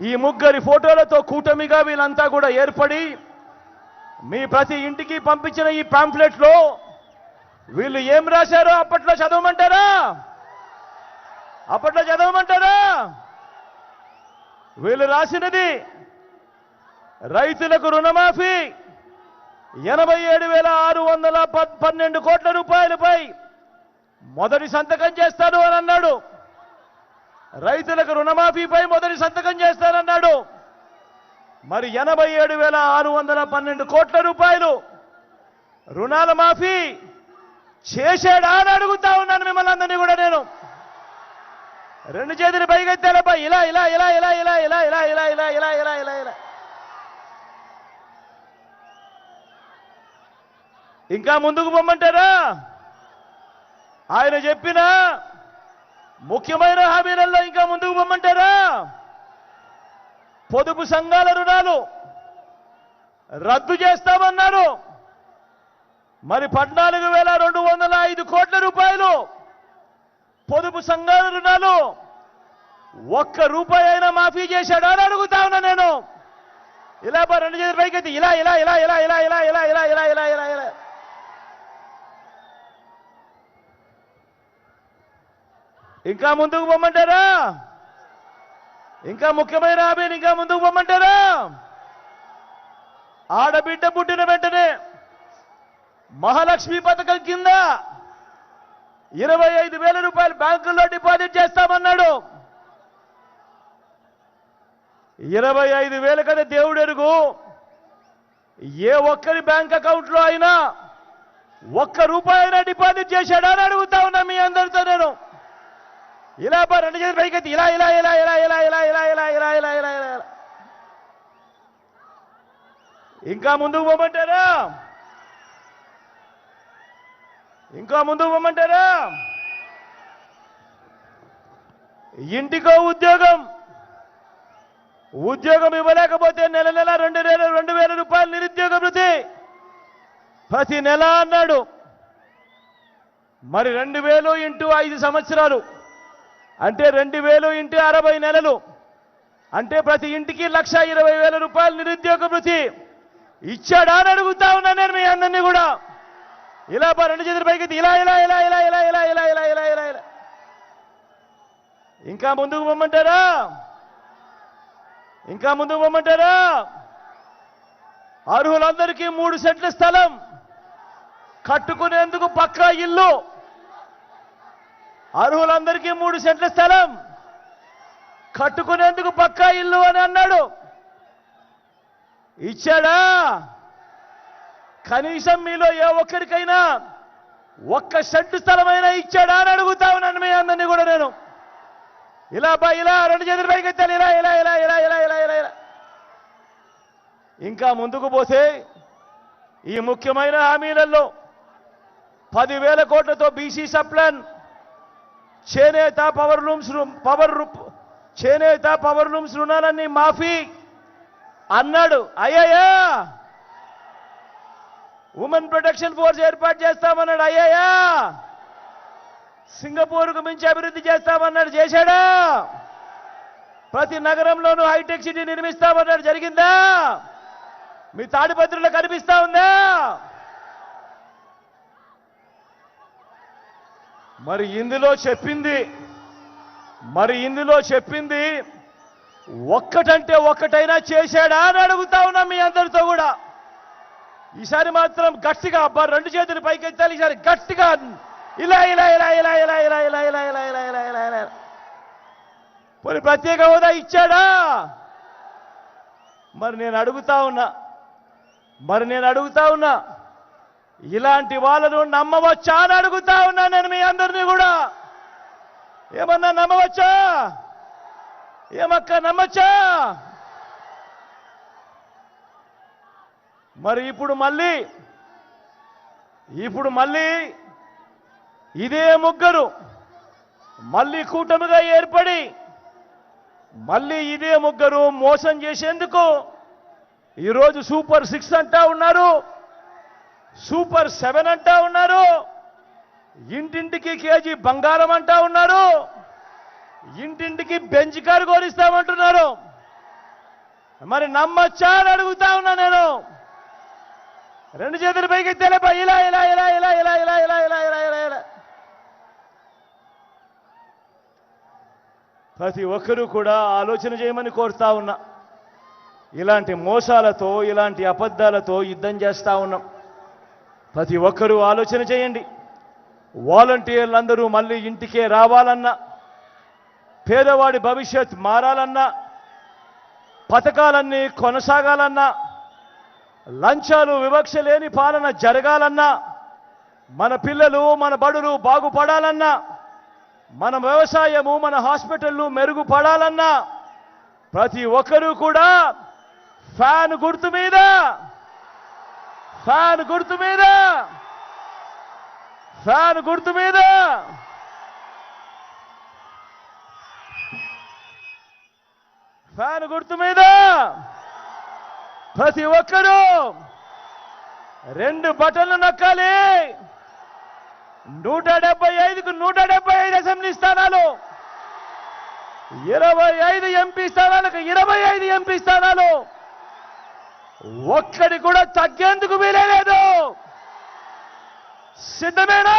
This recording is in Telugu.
ఈ ముగ్గురి ఫోటోలతో కూటమిగా వీళ్ళంతా కూడా ఏర్పడి మీ ప్రతి ఇంటికి పంపించిన ఈ పాంఫ్లెట్లో వీళ్ళు ఏం రాశారో అప్పట్లో చదవమంటారా? అప్పట్లో చదవమంటారా? వీళ్ళు రాసినది రైతులకు రుణమాఫీ ఎనభై ఏడు వేల ఆరు వందల పన్నెండు కోట్ల రూపాయలపై మొదటి సంతకం చేస్తాను అని అన్నాడు. రైతులకు రుణమాఫీపై మొదటి సంతకం చేస్తానన్నాడు మరి ఎనభై ఏడు వేల ఆరు వందల పన్నెండు కోట్ల రూపాయలు రుణాల మాఫీ చేశాడా అని అడుగుతా ఉన్నాను మిమ్మల్ని అందరినీ కూడా నేను రెండు చేతులు పైకెత్తారబ్బా ఇలా ఇలా ఇలా ఇలా ఇలా ఇలా ఇలా ఇలా ఇలా ఇలా ఇలా ఇలా ఇలా ఇంకా ముందుకు పొమ్మంటారా ఆయన చెప్పిన ముఖ్యమైన హామీలలో ఇంకా ముందుకు పొమ్మంటారా పొదుపు సంఘాల రుణాలు రద్దు చేస్తామన్నారు మరి పద్నాలుగు వేల రెండు వందల ఐదు కోట్ల రూపాయలు పొదుపు సంఘాల రుణాలు ఒక్క రూపాయి అయినా మాఫీ చేశాడా అని అడుగుతా ఉన్నా నేను ఇలా రెండు చేతులు పైకెత్తి ఇలా ఇలా ఇలా ఇలా ఇలా ఇలా ఇలా ఇలా ఇలా ఇలా ఇలా ఇలా ఇంకా ముందుకు పొమ్మంటారా ఇంకా ముఖ్యమైన హామీని ఇంకా ముందుకు పొమ్మంటారా ఆడబిడ్డ పుట్టిన వెంటనే మహాలక్ష్మి పథకం కింద ఇరవై ఐదు వేల రూపాయలు బ్యాంకుల్లో డిపాజిట్ చేస్తామన్నాడు. ఇరవై ఐదు వేల కదా దేవుడు ఎరుగు. ఏ ఒక్కరి బ్యాంక్ అకౌంట్లో అయినా ఒక్క రూపాయి అయినా డిపాజిట్ చేశాడా అని అడుగుతా ఉన్నా మీ అందరితో నేను. ఇలా బా రెండు చేతులు పైకెత్తి ఇలా ఇలా ఇలా ఇలా ఇలా ఇలా ఇలా ఇలా ఇలా ఇలా ఇలా ఇలా ఇలా ఇంకా ముందుకు పోమంటారా ఇంకా ముందుకు పోమంటారా ఇంటికో ఉద్యోగం ఉద్యోగం ఇవ్వలేకపోతే నెల నెల రెండు వేల రెండు వేల రూపాయలు నిరుద్యోగ వృత్తి ప్రతి నెల అన్నాడు మరి రెండు వేలు ఇంటూ ఐదు సంవత్సరాలు అంటే రెండు వేలు ఇంటి అరవై నెలలు అంటే ప్రతి ఇంటికి లక్ష ఇరవై వేల రూపాయలు నిరుద్యోగ వృత్తి ఇచ్చాడా అని అడుగుతా ఉన్నా నేను మీ అందరినీ కూడా ఇలా రెండు చేతుల పైకి ఇలా ఇలా ఇలా ఇలా ఇలా ఇలా ఇలా ఇలా ఇలా ఇలా ఇలా ఇంకా ముందుకు పొమ్మంటారా ఇంకా ముందుకు పొమ్మంటారా అర్హులందరికీ మూడు సెంట్ల స్థలం కట్టుకునేందుకు పక్కా ఇల్లు అర్హులందరికీ మూడు సెంట్ల స్థలం. కట్టుకునేందుకు పక్కా ఇల్లు అని అన్నాడు. ఇచ్చాడా? కనీసం మీలో ఏ ఒక్కరికైనా ఒక్క సెంటు స్థలమైనా ఇచ్చాడా అని అడుగుతా ఉన్నాను మీ అందరినీ కూడా నేను. ఇలా బా ఇలా రెండు చేతులు పైకి ఎత్తాలి ఇలా ఇలా ఇలా ఇలా ఇలా ఇలా ఇలా ఇలా. ఇంకా ముందుకు పోతే ఈ ముఖ్యమైన హామీలలో పదివేల కోట్లతో బీసీ సప్లాన్ చేనేత పవర్ లూమ్స్ రు- పవర్ చేనేత పవర్ లూమ్స్ రుణాలన్నీ మాఫీ అన్నాడు. అయ్యయ్యా! ఉమెన్ ప్రొటెక్షన్ ఫోర్స్ ఏర్పాటు చేస్తామన్నాడు. అయ్యయ్యా! సింగపూర్కు మించి అభివృద్ధి చేస్తామన్నాడు. చేశాడా? ప్రతి నగరంలోనూ హైటెక్ సిటీ నిర్మిస్తామన్నాడు. జరిగిందా? మీ తాడిపత్రిలో కనిపిస్తా ఉందా? మరి ఇందులో చెప్పింది మరి ఇందులో చెప్పింది ఒక్కటంటే ఒక్కటైనా చేశాడా అని అడుగుతా ఉన్నా మీ అందరితో కూడా ఈసారి మాత్రం గట్టిగా అబ్బా రెండు చేతులు పైకెత్తాలి ఈసారి గట్టిగా ఇలా ఇలా ఇలా ఇలా ఇలా ఇలా ఇలా ఇలా ఇలా ఇలా ఇలా ఇలా ఇలా పోనీ ప్రత్యేక హోదా ఇచ్చాడా మరి నేను అడుగుతా ఉన్నా మరి నేను అడుగుతా ఉన్నా ఇలాంటి వాళ్ళను నమ్మవచ్చా అని అడుగుతా ఉన్నా నేను మీ అందరినీ కూడా. ఏమన్నా నమ్మవచ్చా? ఏమక్క నమ్మచ్చా? మరి ఇప్పుడు మళ్ళీ ఇప్పుడు మళ్ళీ ఇదే ముగ్గురు మళ్ళీ కూటమిగా ఏర్పడి మళ్ళీ ఇదే ముగ్గురు మోసం చేసేందుకు ఈరోజు సూపర్ సిక్స్ అంటా ఉన్నారు. సూపర్ సెవెన్ అంటా ఉన్నారు ఇంటింటికి కేజీ బంగారం అంటా ఉన్నారు ఇంటింటికి బెంచ్ కారు కోరిస్తామంటున్నారు మరి నమ్మొచ్చా అని అడుగుతా ఉన్నా నేను రెండు చేతులు పైకి ఎత్తేలేపా ఇలా ఇలా ఇలా ఇలా ఇలా ఇలా ఇలా ఇలా ఇలా ఇలా ఇలా ప్రతి ఒక్కరూ కూడా ఆలోచన చేయమని కోరుతా ఉన్నా ఇలాంటి మోసాలతో ఇలాంటి అబద్ధాలతో యుద్ధం చేస్తా ఉన్నాం ప్రతి ఒక్కరూ ఆలోచన చేయండి. వాలంటీర్లందరూ మళ్ళీ ఇంటికే రావాలన్నా పేదవాడి భవిష్యత్ మారాలన్నా పథకాలన్నీ కొనసాగాలన్నా లంచాలు వివక్ష లేని పాలన జరగాలన్నా మన పిల్లలు మన బడులు బాగుపడాలన్నా మన వ్యవసాయము మన హాస్పిటళ్ళు మెరుగుపడాలన్నా ప్రతి ఒక్కరూ కూడా ఫ్యాన్ గుర్తు మీద ఫ్యాన్ గుర్తు మీద. ఫ్యాన్ గుర్తు మీద. ఫ్యాన్ గుర్తు మీద. ప్రతి ఒక్కరూ రెండు బటన్లు నొక్కాలి. నూట డెబ్బై ఐదుకు నూట డెబ్బై ఐదు అసెంబ్లీ స్థానాలు. ఇరవై ఐదు ఎంపీ స్థానాలకు ఇరవై ఐదు ఎంపీ ఒక్కడి కూడా తగ్గేందుకు వీలేదు సిద్ధమేనా?